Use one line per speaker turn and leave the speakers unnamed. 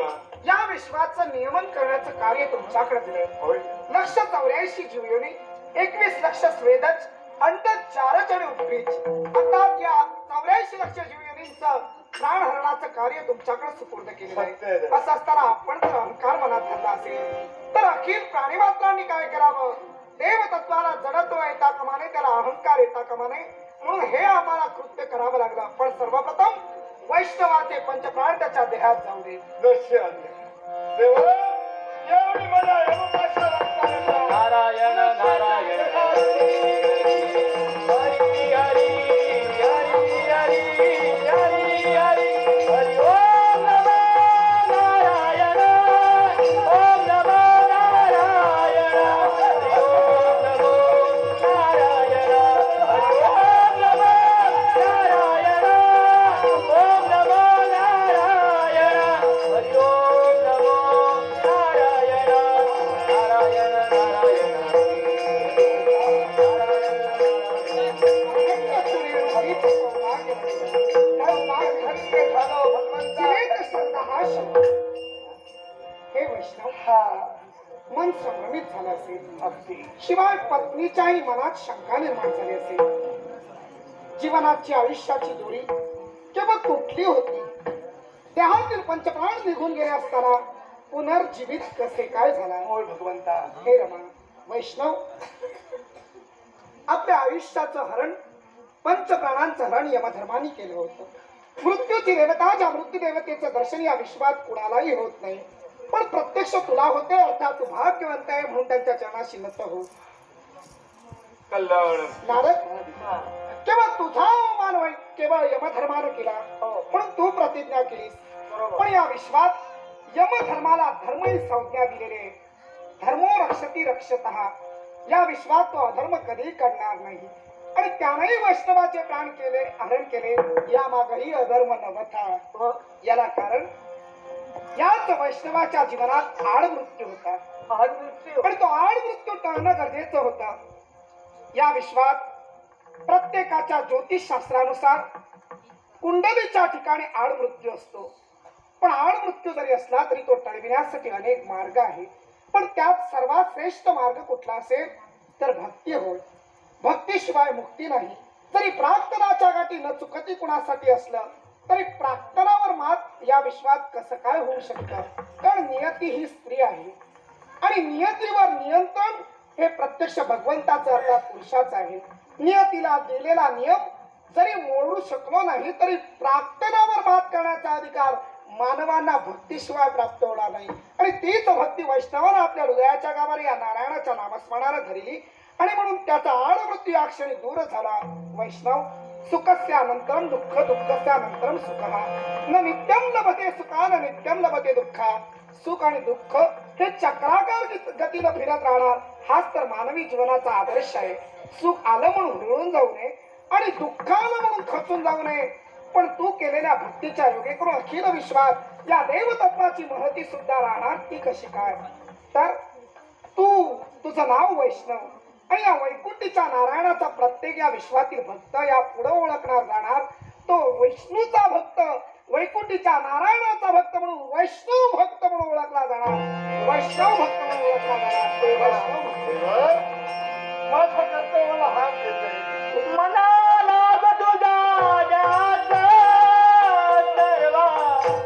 देवा
या विश्वाचं नियमन करण्याचं कार्य तुमच्याकडे
होय.
लक्ष चौऱ्याऐंशी जीवयोनी एकवीस लक्ष स्वेदच अंत चारच आणि उपरीच अर्थात या चौऱ्याऐंशी लक्ष जीवयोनींचं प्राणहरणाचं कार्य तुमच्याकडे सुपूर्द केलेलं
सत्य आहे.
असं असताना आपण जर अहंकार मनात धरला असेल तर अखिल प्राणीमात्रांनी काय करावं? देवतत्वाला जडत्व येता कमाने त्याला अहंकार येता कमाने म्हणून हे आम्हाला कृत्य करावं लागलं. पण सर्वप्रथम वैष्णवाचे पंचप्राण त्याच्या देहात जाऊ दे.
दर्श देवा एवढी
मजा
हे वैष्णव हा मन संभ्रमित झालं असेल अगदी शिवाय पत्नीच्याही मनात शंका निर्माण झाली असेल जीवनाची आयुष्याची दोरी केवळ तुटली होती? देहातील पंचप्राण निघून गेले असताना पुनर्जीवित कसे काय झाला?
होय भगवंता
हे रमा वैष्णव आपल्या आयुष्याचं हरण पंचप्राणांचं हरण यमधर्माने केलं होतं. मृत्यूची देवता ज्या मृत्यू देवतेचं दर्शन या विश्वात कुणालाही होत नाही? पण प्रत्यक्ष तुला होते अर्थात तू भाग्यवंत आहे म्हणून त्यांच्या चरणाशी नत हो. नारद केवळ तुझा अवमान होईल केवळ यमधर्मानं केला. म्हणून तू प्रतिज्ञा केलीस. पण या विश्वात यमधर्माला धर्म ही संज्ञा दिलेली. आहे धर्मो रक्षती रक्षत. या विश्वात तो अधर्म कधी करणार नाही. आणि त्यानेही वैष्णवाचे प्राण केले हरण केले. या मागही अधर्म नव्हता. याला कारण याच वैष्णवाच्या जीवनात आड मृत्यू होता.
आड मृत्यू?
आणि तो आड मृत्यू टाळणं गरजेचं होतं. या विश्वात प्रत्येकाच्या ज्योतिषशास्त्रानुसार कुंडलीच्या ठिकाणी आड मृत्यू असतो. पण आड मृत्यू जरी असला तरी तो टळविण्यासाठी अनेक मार्ग आहेत. पण त्यात सर्वात श्रेष्ठ मार्ग कुठला असेल? तर भक्ती होय. भक्तीशिवाय मुक्ती नाही. जरी प्रार्थनाच्या गाठी न चुकती कुणासाठी असलं तरी प्रार्थनावर मात या विश्वात कसं काय होऊ शकतं? कारण नियती ही स्त्री आहे. आणि नियतीवर नियंत्रण हे प्रत्यक्ष भगवंताचं अर्थात पुरुषाचं आहे. नियतीला दिलेला नियम जरी मोडू शकलो नाही तरी प्रार्थनावर मात करण्याचा अधिकार मानवांना भक्तीशिवाय प्राप्त होणार नाही. आणि तीच भक्ती वैष्णवानं आपल्या हृदयाच्या गावाला या नारायणाच्या नामस्मरणानं धरली. आणि म्हणून त्याचा आळवृत्ती या दूर झाला. वैष्णव सुखस्यानंतरम दुःख दुःखस्यानंतरम सुख. न नित्यम लभते सुखा न नित्यम लभते दुःखा. सुख आणि दुःख हे चक्राकार गतीला गतीनं फिरत राहणार. हाच तर मानवी जीवनाचा आदर्श आहे. सुख आलं म्हणून रुळून जाऊ नये आणि दुःख आलं म्हणून खचून जाऊ नये. पण तू केलेल्या भक्तीच्या योगे करून अखिल विश्वात या देवतत्वाची महती सुद्धा राहणार ती कशी काय? तर तू तुझं नाव वैष्णव. या वैकुंठीच्या नारायणाचा प्रत्येक या विश्वातील भक्त या पुढे ओळखणार जाणार तो विष्णूचा भक्त वैकुंठीच्या नारायणाचा भक्त म्हणून वैष्णव भक्त म्हणून ओळखला जाणार. वैष्णव भक्त म्हणून ओळखला जाणार. तो वैष्णव भक्त.
मला